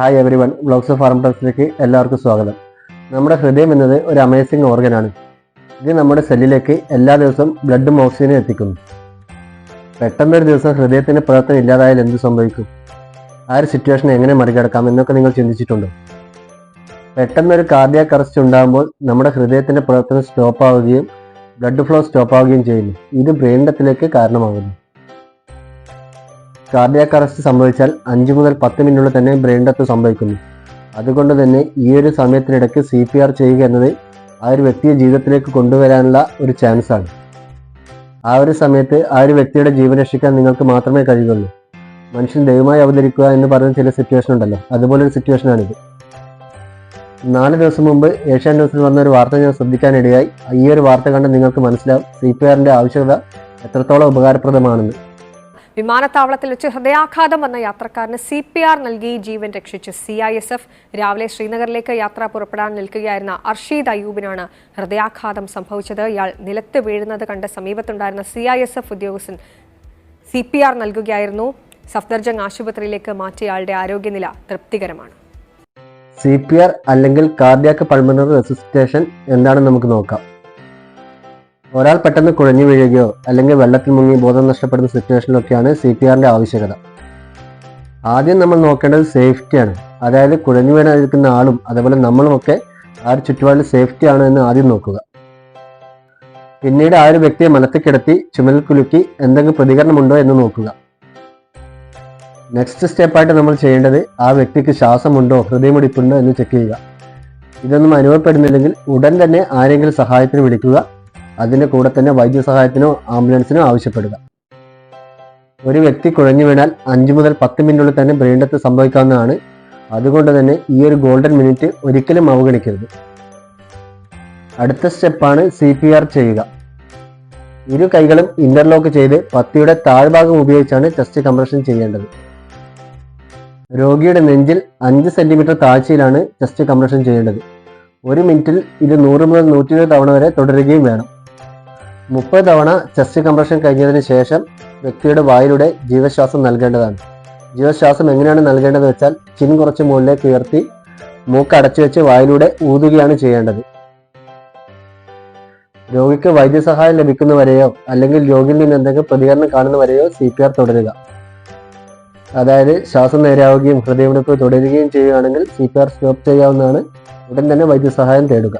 Hi everyone of farm ടോക്സിലേക്ക് എല്ലാവർക്കും സ്വാഗതം. നമ്മുടെ ഹൃദയം എന്നത് ഒരു അമേസിംഗ് ഓർഗനാണ് ഇത് നമ്മുടെ സെല്ലിലേക്ക് എല്ലാ ദിവസവും ബ്ലഡും ഓക്സിജനും എത്തിക്കുന്നു. പെട്ടെന്നൊരു ദിവസം ഹൃദയത്തിന്റെ പ്രവർത്തനം ഇല്ലാതായാൽ എന്ത് സംഭവിക്കും? ആ ഒരു സിറ്റുവേഷൻ എങ്ങനെ മറികടക്കാം എന്നൊക്കെ നിങ്ങൾ ചിന്തിച്ചിട്ടുണ്ടോ? പെട്ടെന്നൊരു കാർഡിയാക് അറസ്റ്റ് ഉണ്ടാകുമ്പോൾ നമ്മുടെ ഹൃദയത്തിന്റെ പ്രവർത്തനം സ്റ്റോപ്പ് ആവുകയും ബ്ലഡ് ഫ്ലോ സ്റ്റോപ്പ് ആവുകയും ചെയ്യുന്നു. ഇത് ബ്രെയിൻ ഡെത്തിലേക്ക് കാരണമാകുന്നു കാർഡിയാക് അറസ്റ്റ് സംഭവിച്ചാൽ അഞ്ച് മുതൽ പത്ത് മിനിറ്റിനുള്ളിൽ തന്നെ ബ്രെയിൻ ഡെത്ത് സംഭവിക്കുന്നു. അതുകൊണ്ട് തന്നെ ഈ ഒരു സമയത്തിനിടയ്ക്ക് സി പി ആർ ചെയ്യുക എന്നത് ആ ഒരു വ്യക്തിയെ ജീവിതത്തിലേക്ക് കൊണ്ടുവരാനുള്ള ഒരു ചാൻസാണ് ആ ഒരു സമയത്ത് ആ ഒരു വ്യക്തിയുടെ ജീവൻ രക്ഷിക്കാൻ നിങ്ങൾക്ക് മാത്രമേ കഴിയുള്ളൂ മനുഷ്യൻ ദൈവമായി അവതരിക്കുക എന്ന് പറയുന്ന ചില സിറ്റുവേഷൻ ഉണ്ടല്ലോ. അതുപോലെ ഒരു സിറ്റുവേഷനാണിത് നാല് ദിവസം മുമ്പ് ഏഷ്യാൻ ന്യൂസിൽ വന്ന ഒരു വാർത്ത ഞാൻ ശ്രദ്ധിക്കാനിടയായി. ഈ ഒരു വാർത്ത കണ്ട് നിങ്ങൾക്ക് മനസ്സിലാവും. സി പി ആറിന്റെ ആവശ്യകത എത്രത്തോളം ഉപകാരപ്രദമാണെന്ന്. വിമാനത്താവളത്തിൽ വെച്ച് ഹൃദയാഘാതം വന്ന യാത്രക്കാരന് സി പി ആർ നൽകി. ജീവൻ രക്ഷിച്ച് സി ഐ എസ് എഫ് രാവിലെ ശ്രീനഗറിലേക്ക് യാത്ര പുറപ്പെടാൻ നിൽക്കുകയായിരുന്ന അർഷീദ് അയ്യൂബിനാണ് ഹൃദയാഘാതം സംഭവിച്ചത്. ഇയാൾ നിലത്ത് വീഴുന്നത് കണ്ട് സമീപത്തുണ്ടായിരുന്ന സി ഐ എസ് എഫ് ഉദ്യോഗസ്ഥൻ സി പി ആർ നൽകുകയായിരുന്നു. സഫ്ദർജംഗ് ആശുപത്രിയിലേക്ക് മാറ്റിയയാളുടെ ആരോഗ്യനില തൃപ്തികരമാണ്. സി പി ആർ അല്ലെങ്കിൽ കാർഡിയാക്ക് പൾമണറി റെസിസ്റ്റേഷൻ എന്താണെന്ന് നമുക്ക് നോക്കാം. ഒരാൾ പെട്ടെന്ന് കുഴഞ്ഞു വീഴുകയോ അല്ലെങ്കിൽ വെള്ളത്തിൽ മുങ്ങി ബോധം നഷ്ടപ്പെടുന്ന സിറ്റുവേഷനിലൊക്കെയാണ് സി പി ആറിന്റെ ആവശ്യകത. ആദ്യം നമ്മൾ നോക്കേണ്ടത് സേഫ്റ്റിയാണ് അതായത് കുഴഞ്ഞു വീണായിരിക്കുന്ന ആളും അതുപോലെ നമ്മളുമൊക്കെ ആ ഒരു ചുറ്റുപാടിൽ സേഫ്റ്റി ആണ് എന്ന് ആദ്യം നോക്കുക. പിന്നീട് ആ ഒരു വ്യക്തിയെ മനത്തിൽ കിടത്തി ചുമലിൽ കുലുക്കി എന്തെങ്കിലും പ്രതികരണമുണ്ടോ എന്ന് നോക്കുക. നെക്സ്റ്റ് സ്റ്റെപ്പായിട്ട് നമ്മൾ ചെയ്യേണ്ടത് ആ വ്യക്തിക്ക് ശ്വാസമുണ്ടോ ഹൃദയമിടിപ്പുണ്ടോ എന്ന് ചെക്ക് ചെയ്യുക. ഇതൊന്നും അനുഭവപ്പെടുന്നില്ലെങ്കിൽ ഉടൻ തന്നെ ആരെങ്കിലും സഹായത്തിന് വിളിക്കുക. അതിന്റെ കൂടെ തന്നെ വൈദ്യസഹായത്തിനോ ആംബുലൻസിനോ ആവശ്യപ്പെടുക. ഒരു വ്യക്തി കുഴഞ്ഞു വീണാൽ അഞ്ച് മുതൽ പത്ത് മിനിറ്റിനുള്ളിൽ തന്നെ ബ്രെയിൻ ഡെത്ത് സംഭവിക്കാവുന്നതാണ്. അതുകൊണ്ട് തന്നെ ഈ ഒരു ഗോൾഡൻ മിനിറ്റ് ഒരിക്കലും അവഗണിക്കരുത്. അടുത്ത സ്റ്റെപ്പാണ് സി പി ആർ ചെയ്യുക. ഇരു കൈകളും ഇന്റർലോക്ക് ചെയ്ത് പത്തിയുടെ താഴ്ഭാഗം ഉപയോഗിച്ചാണ് ചെസ്റ്റ് കംപ്രഷൻ ചെയ്യേണ്ടത്. രോഗിയുടെ നെഞ്ചിൽ അഞ്ച് സെന്റിമീറ്റർ താഴ്ചയിലാണ് ചെസ്റ്റ് കംപ്രഷൻ ചെയ്യേണ്ടത്. ഒരു മിനിറ്റിൽ ഇത് നൂറ് മുതൽ നൂറ്റി തവണ വരെ തുടരുകയും വേണം. മുപ്പത് തവണ ചെസ്റ്റ് കംപ്രഷൻ കഴിഞ്ഞതിന് ശേഷം വ്യക്തിയുടെ വായിലൂടെ ജീവശ്വാസം നൽകേണ്ടതാണ്. ജീവശ്വാസം എങ്ങനെയാണ് നൽകേണ്ടത് വെച്ചാൽ ചിൻ കുറച്ച് മുകളിലേക്ക് ഉയർത്തി മൂക്ക് അടച്ചു വെച്ച് വായിലൂടെ ഊതുകയാണ് ചെയ്യേണ്ടത്. രോഗിക്ക് വൈദ്യസഹായം ലഭിക്കുന്നവരെയോ അല്ലെങ്കിൽ രോഗിയിൽ നിന്ന് എന്തെങ്കിലും പ്രതികരണം കാണുന്നവരെയോ സി പി ആർ തുടരുക. അതായത് ശ്വാസം നേരാവുകയും ഹൃദയമിടിപ്പ് തുടരുകയും ചെയ്യുകയാണെങ്കിൽ സി പി ആർ സ്റ്റോപ്പ് ചെയ്യാവുന്നതാണ്. ഉടൻ തന്നെ വൈദ്യസഹായം തേടുക.